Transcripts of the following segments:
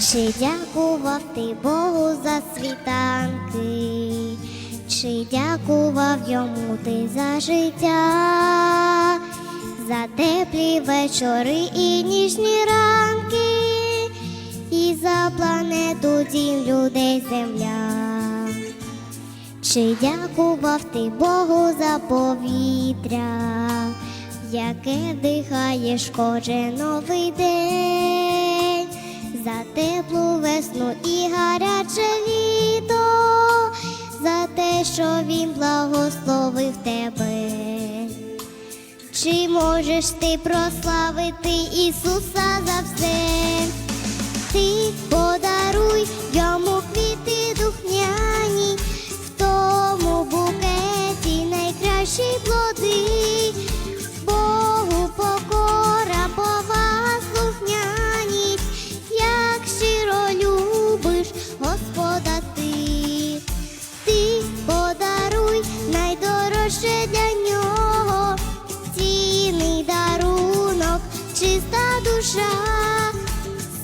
Чи дякував ти Богу за світанки, чи дякував йому ти за життя, за теплі вечори і ніжні ранки, і за планету дім людей земля. Чи дякував ти Богу за повітря, яке вдихаєш кожен новий день, можеш ти прославити Ісуса за все? Душа.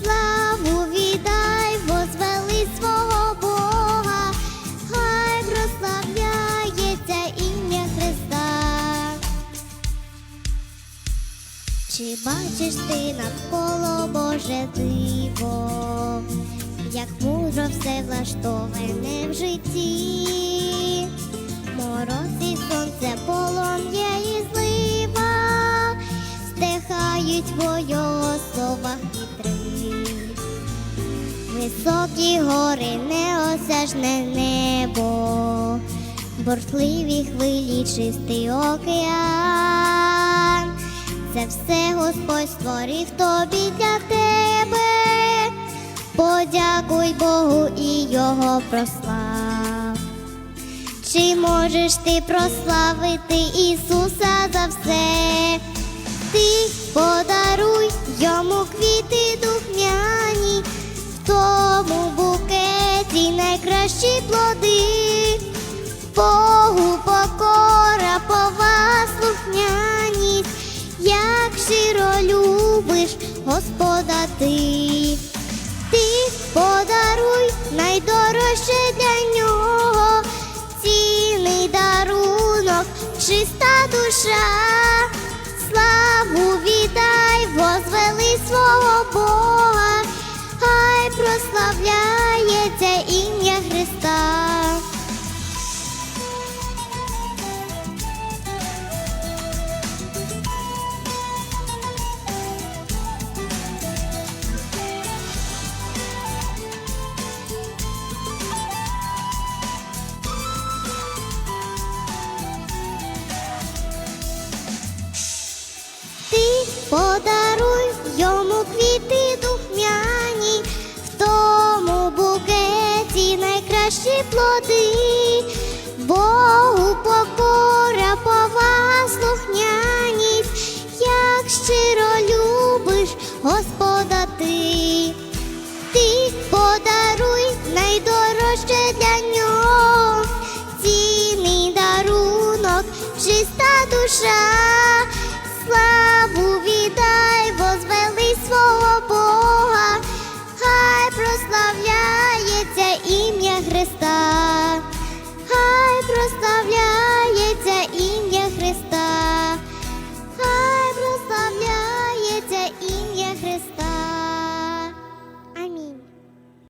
Славу віддай, возвели свого Бога, хай прославляється ім'я Христа. Чи бачиш ти навколо Боже диво, як мудро все влаштоване в житті, мороз і сонце, полум'я його словах вітри. Високі гори, неосяжне небо, бурхливі хвилі, чистий океан. Це все Господь створив тобі для тебе. Подякуй Богу і його прослав. Чи можеш ти прославити Ісуса за все? Ти подаруй йому квіти духмяні, в тому букеті найкращі плоди, Богу покора, повага, слухняність, як щиро любиш Господа ти. Ти подаруй найдорожче для нього, цінний дарунок, чиста душа, подаруй йому квіти духмяні, в тому букеті найкращі плоди, Богу покора, повага, слухняність, як щиро любиш Господа ти. Ти подаруй найдорожче для нього, цінний дарунок, чиста душа славу віддав.